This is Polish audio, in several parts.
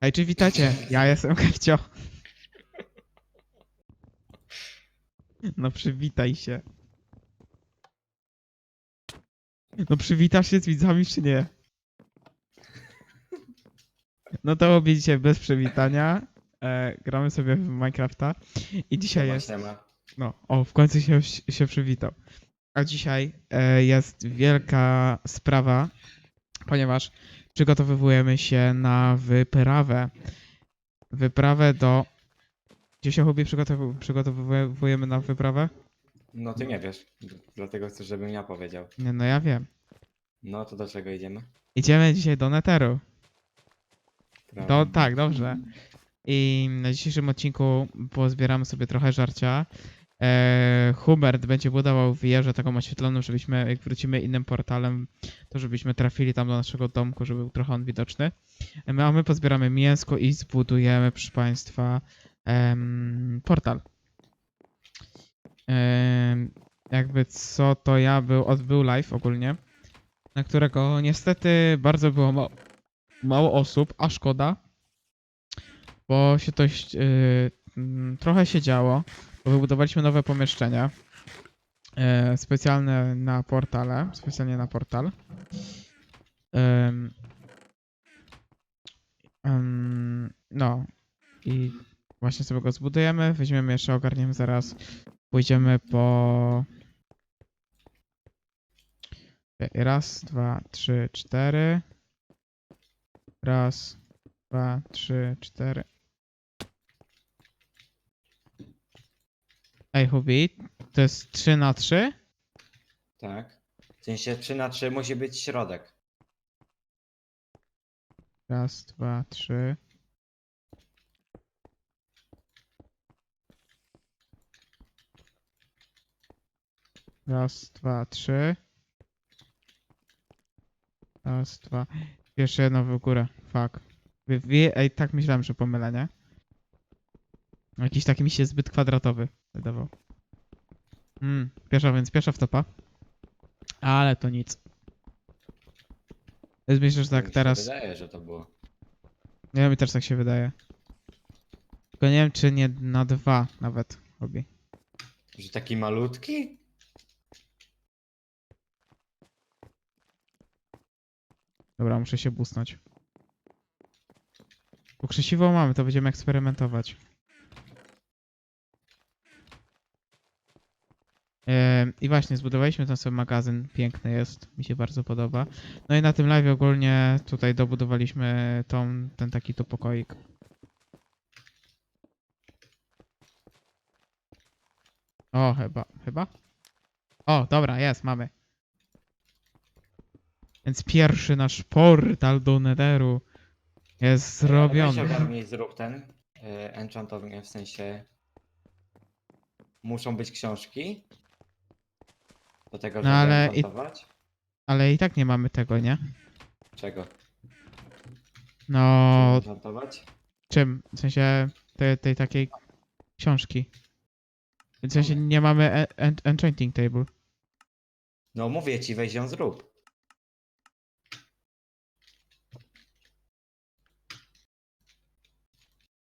Hej, czy witacie? Ja jestem Kefcio. No przywitaj się. No przywitasz się z widzami, czy nie? No to dzisiaj bez przywitania. E, gramy sobie w Minecrafta. I dzisiaj jest... No, o, w końcu się, się przywitał. A dzisiaj e, jest wielka sprawa, ponieważ przygotowujemy się na wyprawę. Wyprawę do. Gdzie się przygotow- przygotowujemy na wyprawę? No ty nie wiesz, dlatego chcę, żebym ja powiedział. Nie, no ja wiem. No to do czego idziemy? Idziemy dzisiaj do Netheru. To tak, dobrze. I na dzisiejszym odcinku pozbieramy sobie trochę żarcia. E, Hubert będzie budował wieżę taką oświetloną, żebyśmy, jak wrócimy innym portalem, to żebyśmy trafili tam do naszego domku, żeby był trochę on widoczny. E, a my pozbieramy mięsko i zbudujemy, proszę Państwa, portal. Em, jakby co, to ja był, odbył live ogólnie, na którego niestety bardzo było ma mało osób, a szkoda, bo się yy, mm, trochę się działo, wybudowaliśmy nowe pomieszczenia yy, specjalne na portale, specjalnie na portal. No i właśnie sobie go zbudujemy, weźmiemy jeszcze, ogarniemy zaraz, pójdziemy po raz, dwa, trzy, cztery. Raz, dwa, trzy, cztery. Ej, Hubi, to jest 3 na 3? Tak. W sensie 3 na 3 musi być środek. Raz, dwa, trzy. Raz, dwa, trzy. Raz, dwa. Jeszcze jedno w górę. Fuck. Wie, wie, ej, tak myślałem, że pomylę, nie? Jakiś taki mi się zbyt kwadratowy wydawał. Hmm, piesza, więc piesza w topa. Ale to nic. Myślę, że tak Mi się teraz. Wydaje, że to było. Ja mi też tak się wydaje. Tylko nie wiem, czy nie na dwa nawet robi. Że taki malutki? Dobra, muszę się busnąć. Bo krzesiwo mamy, to będziemy eksperymentować. I właśnie, zbudowaliśmy ten sobie magazyn. Piękny jest, mi się bardzo podoba. No i na tym live ogólnie tutaj dobudowaliśmy tą, ten taki tu pokoik. O, chyba, chyba? O, dobra, jest, mamy. Więc pierwszy nasz portal do Netheru jest ale Weź zrobiony. ogarnij, zrób ten y, enchantownie, w sensie muszą być książki do tego, No, żeby ale i-. Ale i tak nie mamy tego, nie? Czego? No, Żeby czym? W sensie tej, tej takiej książki. W sensie nie mamy en- enchanting table. No mówię ci, weź ją zrób.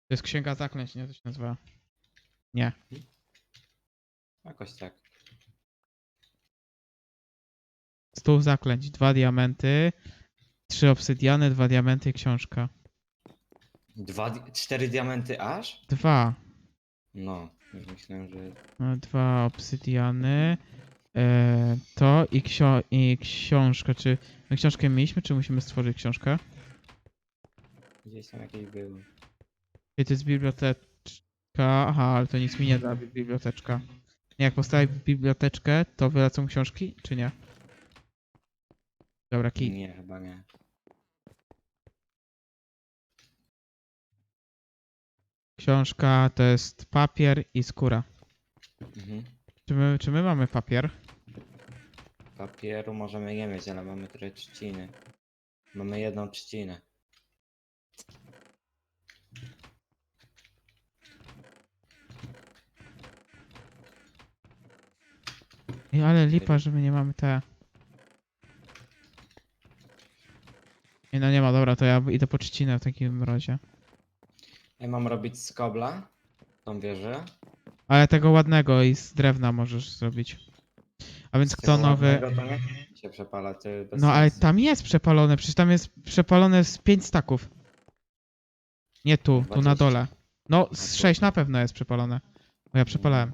To jest księga zaklęć, nie? To się nazywa. Nie. Jakoś tak. Stół zaklęć, dwa diamenty, trzy obsydiany, dwa diamenty i książka. Dwa, di- cztery diamenty aż? Dwa. No, już myślałem, że No, Dwa obsydiany. E, to i, ksio- i książka. Czy my książkę mieliśmy, czy musimy stworzyć książkę? gdzieś tam jakieś były. I to jest biblioteczka. Aha, ale to nic mi nie da, biblioteczka. Jak postawię biblioteczkę, to wylecą książki, czy nie? Dobra, kij. Nie, chyba nie. Książka to jest papier i skóra. Mhm. Czy my, czy my mamy papier? Papieru możemy nie mieć, ale mamy trochę trzciny. Mamy jedną trzcinę. Ej, ale lipa, że my nie mamy te. Nie, no nie ma, dobra, to ja idę po trzcinę w takim razie. Ja mam robić z kobla. Tą wieżę. Ale tego ładnego i z drewna możesz zrobić. A więc kto nowy... To nie się przepala, bez No ale sensu. tam jest przepalone, przecież tam jest przepalone z 5 staków. Nie tu, tu na 20. dole. No, z tu. 6 na pewno jest przepalone. Bo ja przepalałem.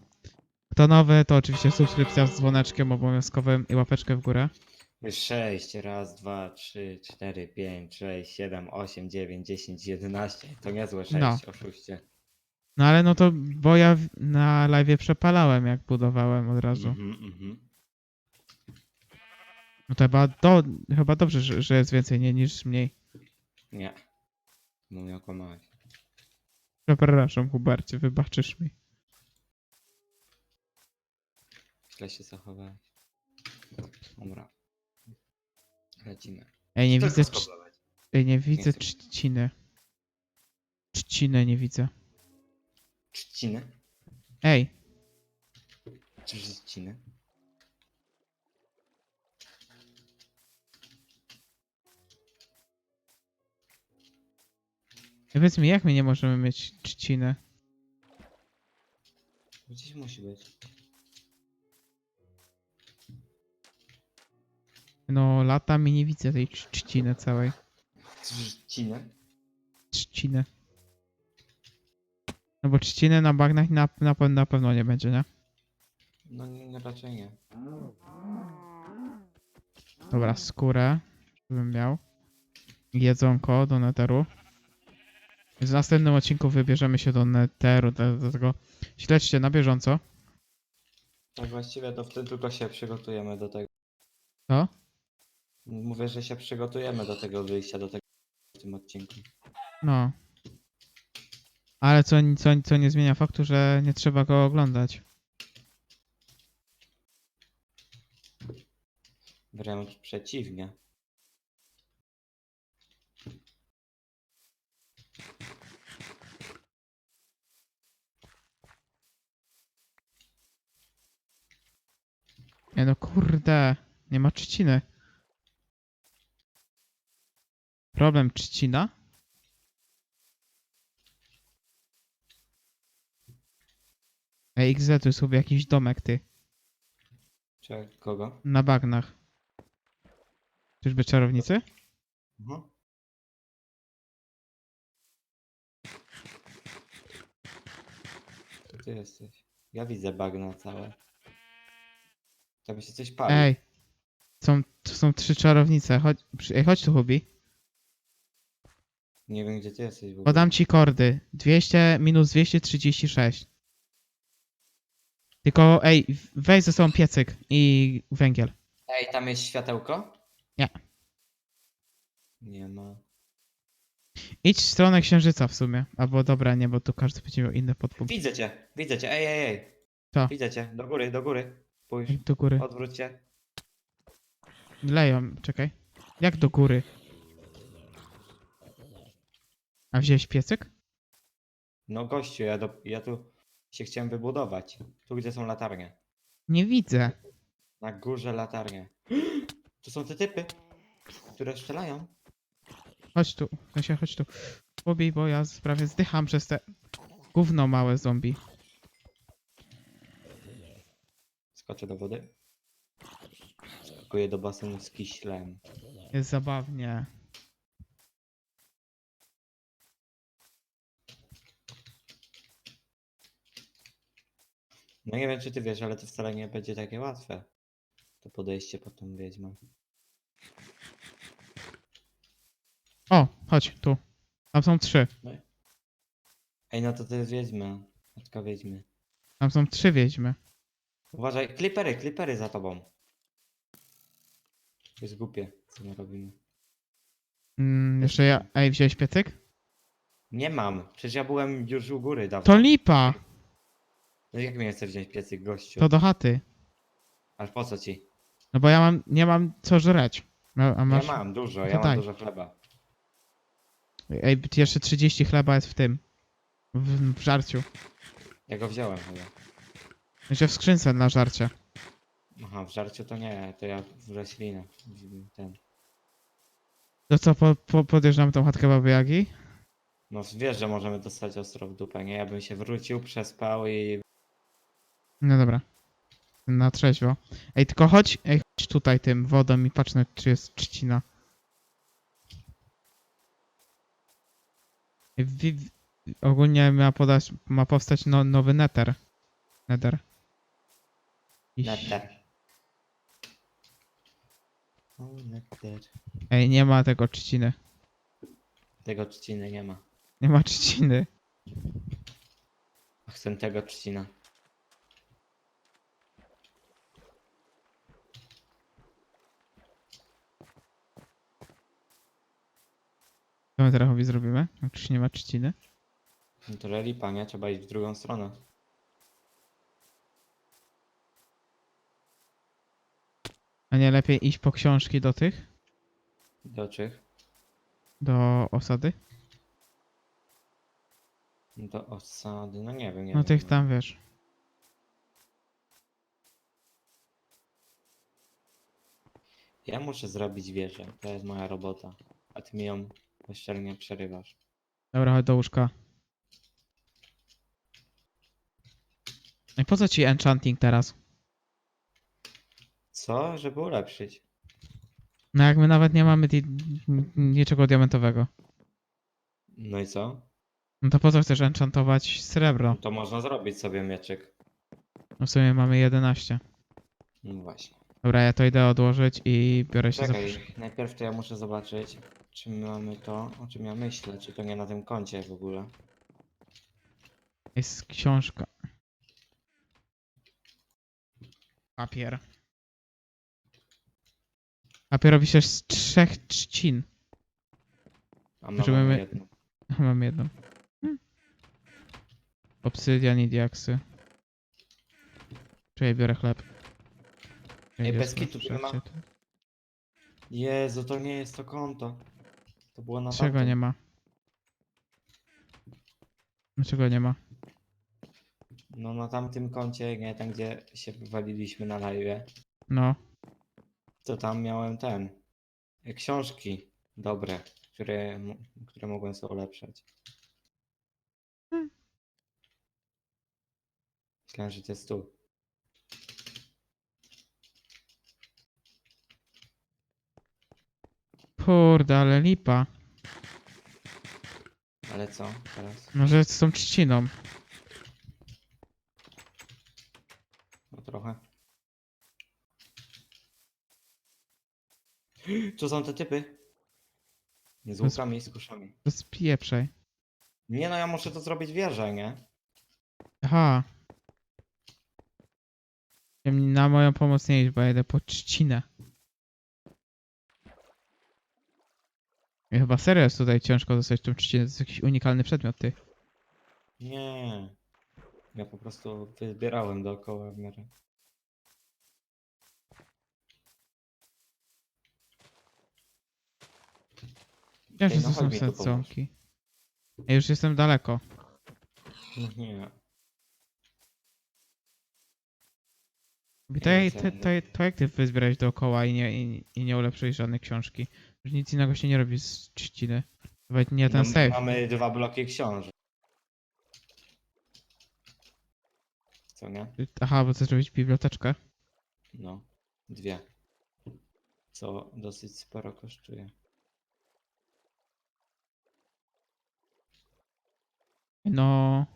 Kto nowy, to oczywiście subskrypcja z dzwoneczkiem obowiązkowym i łapeczkę w górę. 6, raz, dwa, trzy, cztery, pięć, sześć, siedem, osiem, dziewięć, dziesięć, jedenaście. To niezłe 6, No. oszuście. No ale no to, bo ja w- na live przepalałem, jak budowałem od razu. Mhm, mhm. No to chyba, do, chyba dobrze, że, że jest więcej nie, niż mniej. Nie. No nie okłamałeś. Przepraszam, Hubercie, wybaczysz mi. Źle się zachowałeś. Dobra. Lecimy. Ej, nie Tylko widzę, cz- ej, nie widzę chcę. trzciny. Trzciny nie widzę. Trzciny? Ej, Trzciny? powiedz mi, jak my nie możemy mieć trzciny? Gdzieś musi być. No, lata mi nie widzę tej trz- trzciny całej. Trzciny? Trzciny. No bo trzciny na bagnach na, na, pe- na pewno nie będzie, nie? No nie, raczej nie. Dobra, skórę bym miał. Jedzonko do neteru. W następnym odcinku wybierzemy się do neteru, do, do tego śledźcie na bieżąco. Tak właściwie to w tym tylko się przygotujemy do tego. Co? Mówię, że się przygotujemy do tego wyjścia, do tego w tym odcinku. No. Ale co, co, co nie zmienia faktu, że nie trzeba go oglądać. Wręcz przeciwnie. Nie no kurde, nie ma trzciny. Problem trzcina? Ej, XZ, tu jest chyba jakiś domek, ty. Czy kogo? Na bagnach. Czyżby czarownicy? Mhm. To ty jesteś. Ja widzę bagna całe. Tam się coś pali. Ej. Są, to są trzy czarownice. Chodź, przy- ej, chodź tu, Hubi. Nie wiem gdzie ty jesteś w ogóle. Podam ci kordy. 200 minus 236. Tylko, ej, weź ze sobą piecyk i węgiel. Ej, tam jest światełko? Nie. Nie ma. Idź w stronę księżyca w sumie. Albo dobra, nie, bo tu każdy będzie miał inny podpunkt. Widzę cię, widzę cię, ej, ej, ej. Co? Widzę cię, do góry, do góry. Pójdź, Do góry. odwróć się. Leją, czekaj. Jak do góry? A wziąłeś piecyk? No gościu, ja, do, ja tu się chciałem wybudować. Tu gdzie są latarnie. Nie widzę. Na górze latarnie. To są te typy, które strzelają. Chodź tu. Sensie, chodź tu. Pobij, bo ja prawie zdycham przez te gówno małe zombie. Skoczę do wody. Skakuję do basenu z kiślem. Jest zabawnie. No nie wiem czy ty wiesz, ale to wcale nie będzie takie łatwe. To podejście pod tą wiedźmą. O, chodź, tu. Tam są trzy. Ej, no to to jest wiedźma. Matka wiedźmy. Tam są trzy wiedźmy. Uważaj, klipery, klipery za tobą. To jest głupie, co my robimy. Mm, jeszcze ja. Ej, wziąłeś piecyk? Nie mam, przecież ja byłem już u góry dawno. To lipa! No jak mnie chce wziąć piecyk, gościu? To do chaty. Ale po co ci? No bo ja mam, nie mam co żreć. A, a masz... Ja mam dużo, ja mam dużo chleba. Ej, jeszcze 30 chleba jest w tym. W, w żarciu. Ja go wziąłem chyba. Jeszcze w skrzynce na żarcie. Aha, w żarciu to nie, to ja w roślinę. w- Ten. To co, po, po, podjeżdżamy tą chatkę Baby Jagi? No wiesz, że możemy dostać ostro w dupę, nie? Ja bym się wrócił, przespał i... No dobra. Na trzeźwo. Ej, tylko chodź, ej, chodź tutaj tym wodą i patrz na, czy jest trzcina. Wi- ogólnie ma, podać, ma powstać no, nowy nether. Nether. Iś-. O. Ej, nie ma tego trzciny. Tego trzciny nie ma. Nie ma trzciny. Chcę tego trzcina. Co my zrobimy? Jak już nie ma trzciny? No to lipa, nie? Trzeba iść w drugą stronę. A nie lepiej iść po książki do tych? Do czych? Do osady? Do osady, no nie wiem, nie No wiem. tych tam, wiesz. Ja muszę zrobić wieżę, to jest moja robota. A ty mi ją bezczelnie przerywasz. Dobra, chodź do łóżka. I po co ci enchanting teraz? Co? Żeby ulepszyć. No jak my nawet nie mamy di- niczego diamentowego. No i co? No to po co chcesz enchantować srebro? To można zrobić sobie mieczyk. No w sumie mamy 11. No właśnie. Dobra, ja to idę odłożyć i biorę się za... Czekaj, najpierw to ja muszę zobaczyć, czy my mamy to, o czym ja myślę, czy to nie na tym koncie w ogóle. Jest książka. Papier. Papier robi się z trzech trzcin. A my mamy my- jedno. Mam jedną. Hmm. Obsydian i diaksy. Czyli biorę chleb. Ej, bez kitu, tu nie ma-. Jezu, to nie jest to konto. To było na Czego tamtym. nie ma? Dlaczego nie ma? No na tamtym koncie, nie tam gdzie się wywaliliśmy na live, No. to tam miałem ten. e, Książki dobre, które, m- które mogłem sobie ulepszać. Hmm. Myślałem, że to jest tu. Kurde, ale lipa. Ale co teraz? Może z tą trzciną. No trochę. Co są te typy? Nie z łukami i z kuszami. To. Nie no, ja muszę to zrobić wieżę, nie? Aha. Na moją pomoc nie iść, bo ja idę po trzcinę. Chyba serio jest tutaj ciężko dostać tą trzcinę. To jest jakiś unikalny przedmiot, ty. Nie. Ja po prostu wyzbierałem dookoła w miarę. Wiem, Ej, że no to są chodź mi tu pomóż. sadzonki. Ja już jestem daleko. No Nie. I to, Ja to, chcę to, to jak ty wyzbierałeś dookoła i nie, i, i nie ulepszyłeś żadnej książki? Już nic innego się nie robi z trzciny. Nawet nie ten no, save. Mamy dwa bloki książek. Co nie? Aha, bo chcesz zrobić biblioteczkę. No. Dwie. Co dosyć sporo kosztuje. No.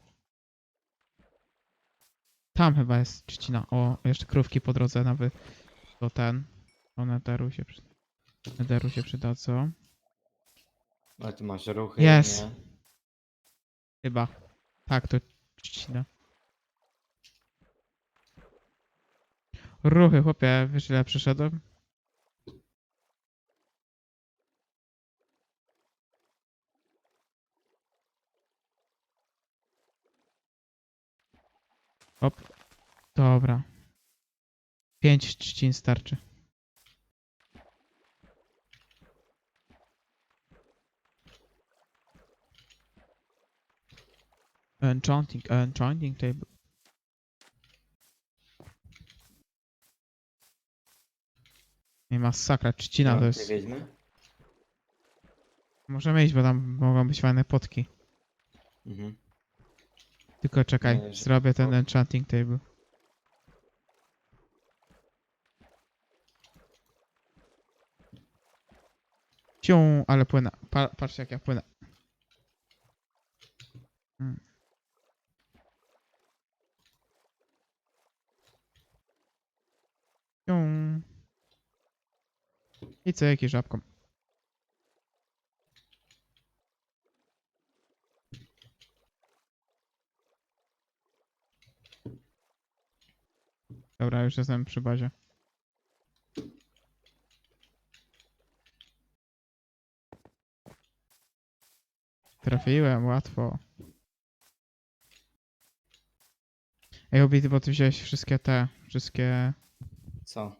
Tam chyba jest trzcina. O, jeszcze krówki po drodze nawet. To ten. To netheru się, przy... netheru się przydadzą. Ale tu masz ruchy, Jest. nie? Chyba. Tak, to trzcina. Ruchy, chłopie, wiesz ile przeszedłem? Hop. Dobra. Pięć trzcin starczy. Enchanting, enchanting table. Nie masakra, trzcina to jest... wiedźmy? Możemy iść, bo tam mogą być fajne potki. Mhm. Tylko czekaj, zrobię ten enchanting table. Cią, ale płynę. Pa, patrzcie jak ja płynę. Mm. Cią. I co, jaki żabką. Dobra, już jestem przy bazie. Trafiłem, łatwo. Ej, Obity, bo ty wziąłeś wszystkie te, wszystkie... Co?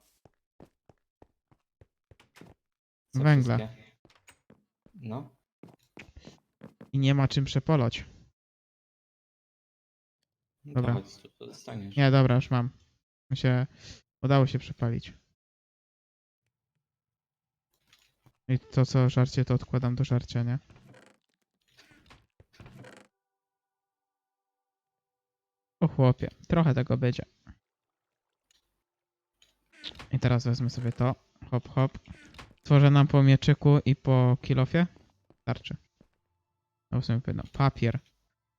Węgla. wszystkie? No. I nie ma czym przepolać. no Dobra. To chodź, tu pozostaniesz. Nie, dobra, już mam. Mi się... Udało się przepalić. I to co żarcie, to odkładam do żarcia, nie? O chłopie, trochę tego będzie. I teraz wezmę sobie to. Hop, hop. Tworzę nam po mieczyku i po kilofie. Starczy. No w sumie no, papier.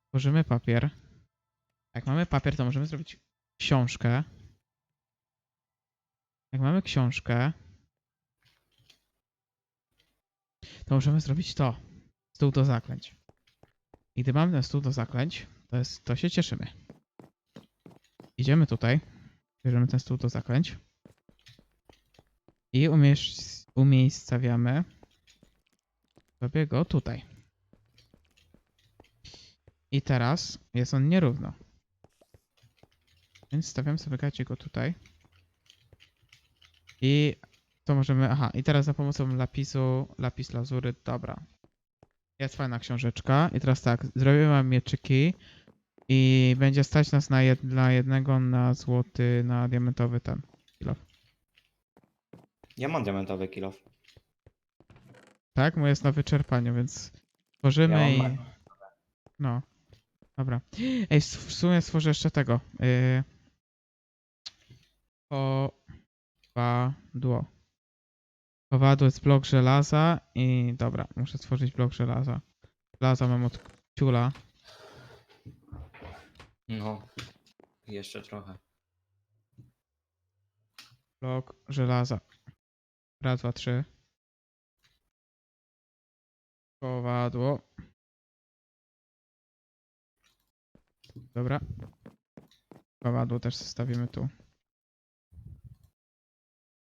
Tworzymy papier. Jak mamy papier, to możemy zrobić książkę. Jak mamy książkę, to możemy zrobić to. Stół do zaklęć. I gdy mamy ten stół do zaklęć, to, jest, to się cieszymy. Idziemy tutaj, bierzemy ten stół do zaklęć i umiesz, umiejscawiamy sobie go tutaj. I teraz jest on nierówno. Więc stawiam sobie go tutaj. I to możemy. Aha, i teraz za pomocą lapisu, lapis lazury, dobra. Jest fajna książeczka. I teraz tak, zrobimy mieczyki i będzie stać nas na jed, jednego na złoty, na diamentowy ten. Kilo. Ja mam diamentowy kilof. Tak, mój jest na wyczerpaniu, więc tworzymy Ja mam i. No. Dobra. Ej, w w sumie stworzę jeszcze tego. Yy... Kowadło. Kowadło jest blok żelaza i dobra, muszę stworzyć blok żelaza. Żelaza mam od ciula. No. Jeszcze trochę. Blok żelaza. Raz, dwa, trzy. Kowadło. Dobra. Kowadło też zostawimy tu.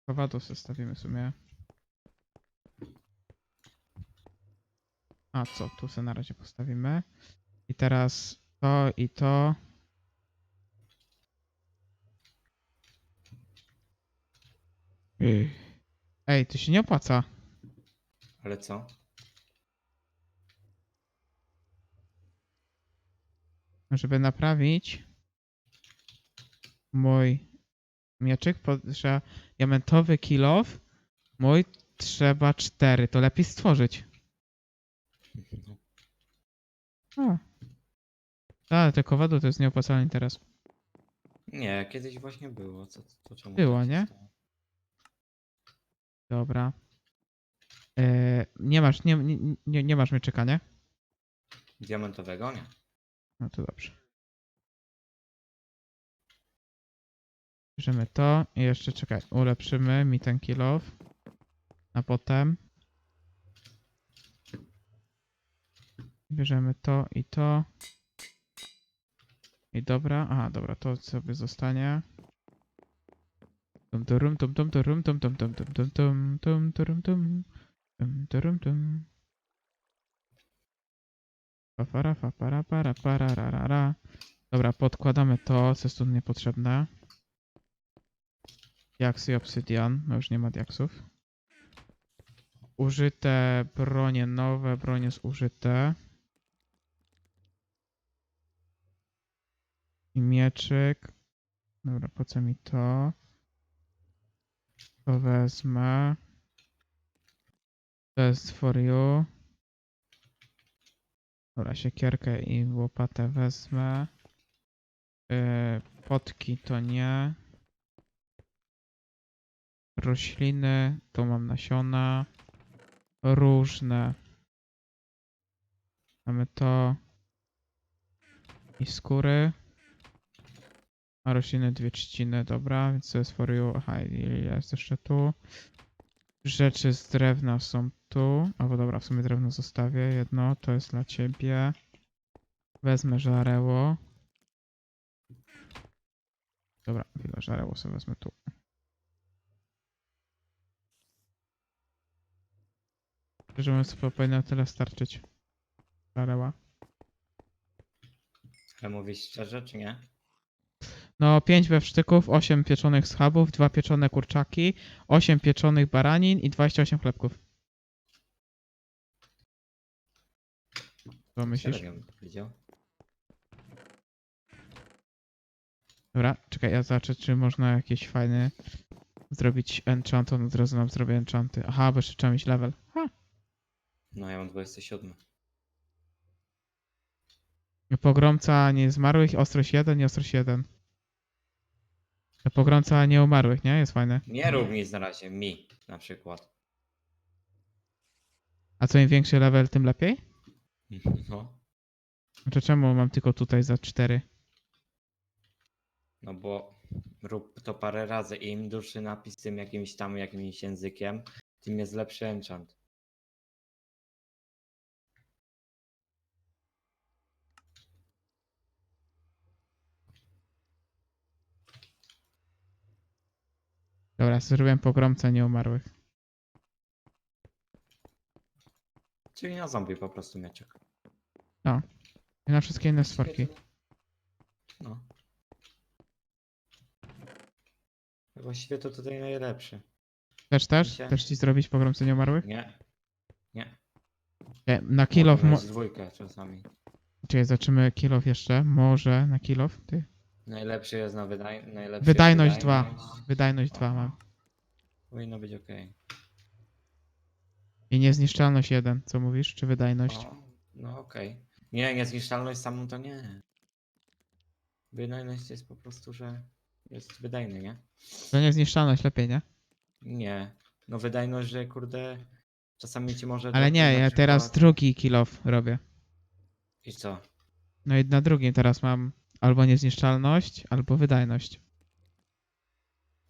Kowadło zostawimy w sumie. A co, tu sobie na razie postawimy. I teraz to i to. Ej, to się nie opłaca. Ale co? Żeby naprawić mój mieczyk, trzeba diamentowy kilof. Mój trzeba cztery. To lepiej stworzyć. O. Ale te kowadło to jest nieopłacalny interes. Nie, kiedyś właśnie było. Co, to czemu Było, tak się nie? stało? Dobra. E, nie masz, nie, nie, nie, nie masz mieczyka, nie? Diamentowego? Nie. No to dobrze. Bierzemy to i jeszcze czekaj, ulepszymy mi ten kilof. A potem bierzemy to i to. I dobra, aha, dobra, to sobie zostanie. Tum turum tum tum turum tum tum tum tum tum tum tum turum tum tum turum tum. Papara, papara, para, para, ra, ra, ra. Dobra, podkładamy to, co jest tu niepotrzebne. Diaksy i obsydian. No już nie ma diaksów. Użyte bronie nowe, bronie zużyte. I mieczyk. Dobra, po co mi to? To wezmę. To jest for you. Dobra, siekierkę i łopatę wezmę. Yy, potki to nie. Rośliny, to mam nasiona. Różne. Mamy to. I skóry. A rośliny dwie trzciny, dobra, więc to jest for you. Aha, jest jeszcze tu. Rzeczy z drewna są tu. Albo dobra, w sumie drewno zostawię. Jedno, to jest dla ciebie. Wezmę żareło. Dobra, chwilę, żareło sobie wezmę tu. Szczerze mówiąc, to powinno tyle starczyć. Żareła. Ale mówisz szczerze, czy nie? No, 5 bewsztyków, 8 pieczonych schabów, 2 pieczone kurczaki, 8 pieczonych baranin i 28 chlebków. Co myślisz? Średnio bym powiedział. Dobra, czekaj, ja zobaczę, czy można jakiś fajny zrobić enchant, on od razu nam zrobię enchanty. Aha, bo jeszcze trzeba mieć level. Ha! No ja mam 27. Pogromca niezmarłych, ostrość 1 i ostrość 1. Pogromca nieumarłych, nie? Jest fajne. Nie rób nic na razie, mi na przykład. A co im większy level, tym lepiej? No, Znaczy czemu mam tylko tutaj za 4? no bo rób to parę razy i im dłuższy napis tym jakimś tam jakimś językiem, tym jest lepszy enchant. Dobra, zrobiłem pogromcę nieumarłych. Czyli na zombie po prostu mieczek. I na wszystkie inne stworki. No. Właściwie to tutaj najlepszy. Też, też? Wiecie? Też ci zrobić pogromcę nieumarłych? Nie? Nie. Na kill off... Mo- dwójkę czasami. Czekaj, zobaczymy kill off jeszcze. Może na kill off? Ty? Najlepszy jest na wydaj... najlepszy Wydajność jest 2. wydajność. Wydajność 2 Aha. mam. Powinno być ok. I niezniszczalność 1. Co mówisz? Czy wydajność? O, no okej. Nie, niezniszczalność samą to nie. Wydajność jest po prostu, że jest wydajny, nie? To niezniszczalność lepiej, nie? Nie. No wydajność, że kurde czasami ci może... Ale nie, ja teraz przykład- drugi kill off robię. I co? No i na drugim teraz mam albo niezniszczalność, albo wydajność.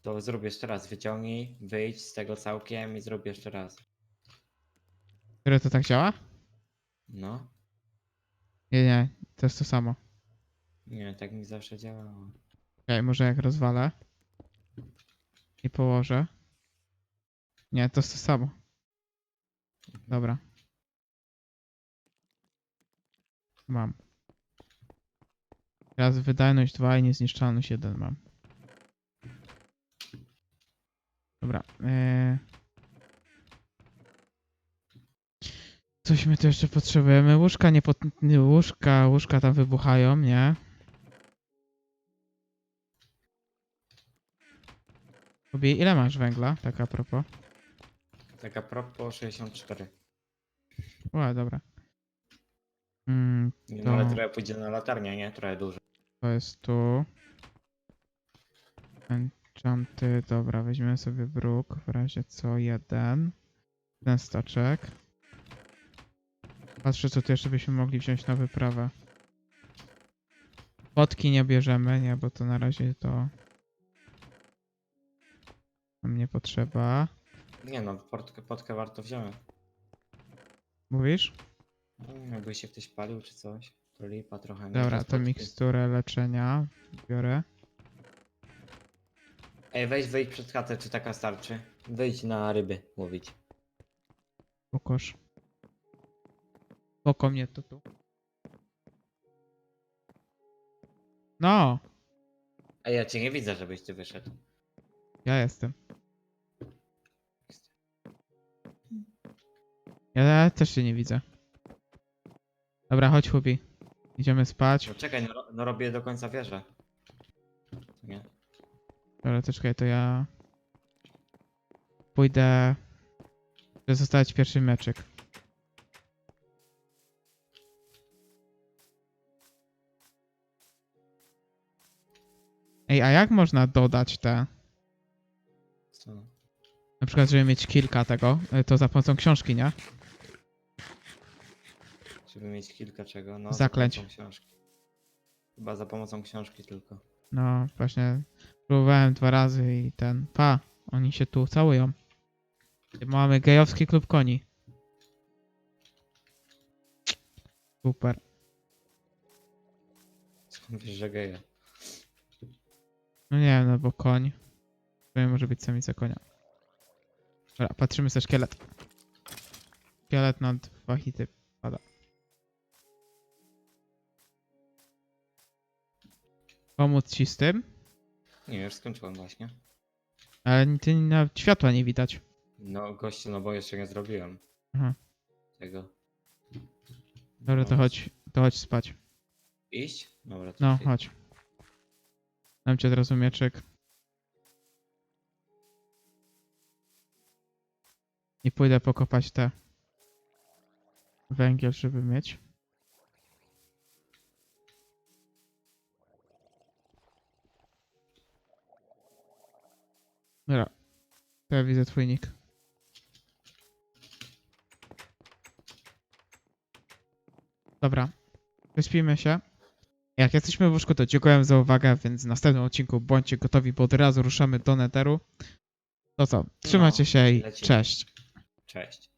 To zrób jeszcze raz. Wyciągnij, wyjdź z tego całkiem i zrób jeszcze raz. Które to tak działa? No. Nie, nie, to jest to samo. Nie, tak mi zawsze działało. Okej, może jak rozwalę i położę. Nie, to jest to samo. Dobra. Mam. Teraz wydajność 2 i niezniszczalność 1 mam. Dobra. Yy... Coś my tu jeszcze potrzebujemy. Łóżka nie nie, Łóżka, łóżka tam wybuchają, nie? Lubię, ile masz węgla? Tak a propos. Tak a propos 64. O, dobra. Mm, Nie, To- no ale trochę pójdzie na latarnię, nie? Trochę dużo. To jest tu. Enchanty, dobra, weźmiemy sobie bruk, w razie co jeden. Ten staczek. Patrzę, co tu jeszcze byśmy mogli wziąć na wyprawę. Potki nie bierzemy, nie, bo to na razie to nam nie potrzeba. Nie no, potkę, potkę warto wziąć. Mówisz? Jakby się ktoś palił czy coś, lipa trochę. nie? Dobra, to miksturę leczenia biorę. Ej, weź wyjdź przed chatę, czy taka starczy. Wyjdź na ryby łowić. Pokoż. Poko mnie to tu. No, Ej, ja cię nie widzę, żebyś ty wyszedł. ja jestem. Ja też się nie widzę. Dobra, chodź Hubi. Idziemy spać. No czekaj, no, no robię do końca wieżę. Nie. Dobra, to czekaj, to ja... Pójdę... Żeby zostawić pierwszy meczek. Ej, a jak można dodać te... Co? Na przykład, żeby mieć kilka tego, e, to za pomocą książki, nie? Żeby mieć kilka czego? No, za Zaklęć. pomocą książki. Chyba za pomocą książki tylko. No, właśnie próbowałem dwa razy i ten, pa, oni się tu całują. Mamy gejowski klub koni. Super. Skąd wiesz, że geje? No nie wiem, no bo koń. To nie może być samica konia. Dobra, patrzymy sobie szkielet. Szkielet na dwa hity Pomóc ci z tym? Nie, już skończyłem właśnie. Ale ty nawet światła nie widać. No, gościu, no bo jeszcze nie zrobiłem Aha. tego. Dobra, to No, chodź, to chodź spać. Iść? Dobra, to No, idę. chodź. Dam ci od razu mieczyk. I pójdę pokopać te węgiel, żeby mieć. Dobra. To ja widzę twój nick. Dobra. Wyspimy się. Jak jesteśmy w łóżku, to dziękuję za uwagę, więc w następnym odcinku bądźcie gotowi, bo od razu ruszamy do Netheru. To co? Trzymajcie No, się i lecimy. cześć. Cześć.